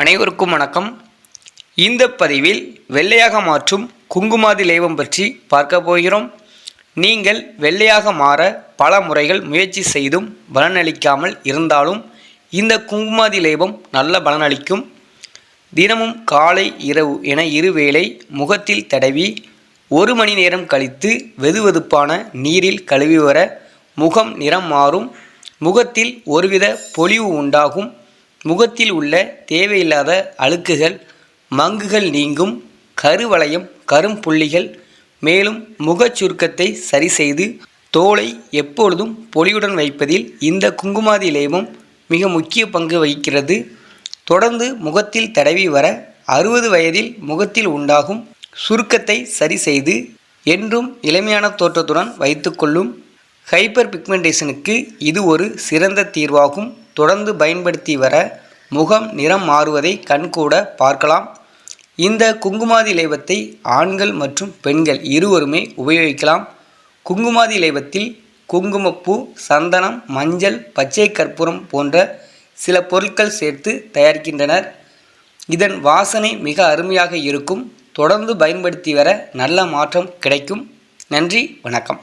அனைவருக்கும் வணக்கம். இந்த பதிவில் வெள்ளையாக மாற்றும் குங்குமாதி லேபம் பற்றி பார்க்க போகிறோம். நீங்கள் வெள்ளையாக மாற பல முறைகள் முயற்சி செய்தும் பலனளிக்காமல் இருந்தாலும் இந்த குங்குமாதி லேபம் நல்ல பலனளிக்கும். தினமும் காலை இரவு என இருவேளை முகத்தில் தடவி ஒரு மணி நேரம் கழித்து வெதுவெதுப்பான நீரில் கழுவி வர முகம் நிறம் மாறும். முகத்தில் ஒருவித பொலிவு உண்டாகும். முகத்தில் உள்ள தேவையில்லாத அழுக்குகள் மங்குகள் நீங்கும் கருவளையம் கரும்புள்ளிகள் மேலும் முகச் சுருக்கத்தை சரி செய்து தோலை எப்பொழுதும் பொலியுடன் வைப்பதில் இந்த குங்குமாதி லேபம் மிக முக்கிய பங்கு வகிக்கிறது. தொடர்ந்து முகத்தில் தடவி வர அறுபது வயதில் முகத்தில் உண்டாகும் சுருக்கத்தை சரி செய்து என்றும் இளமையான தோற்றத்துடன் வைத்துக்கொள்ளும் ஹைப்பர் பிக்மெண்டேஷனுக்கு இது ஒரு சிறந்த தீர்வாகும். தொடர்ந்து பயன்படுத்தி வர முகம் நிறம் மாறுவதை கண்கூட பார்க்கலாம். இந்த குங்குமாதி லேபத்தை ஆண்கள் மற்றும் பெண்கள் இருவருமே உபயோகிக்கலாம். குங்குமாதி லேபத்தில் குங்குமப்பூ சந்தனம் மஞ்சள் பச்சை கற்பூரம் போன்ற சில பொருட்கள் சேர்த்து தயாரிக்கின்றனர். இதன் வாசனை மிக அருமையாக இருக்கும். தொடர்ந்து பயன்படுத்தி வர நல்ல மாற்றம் கிடைக்கும். நன்றி வணக்கம்.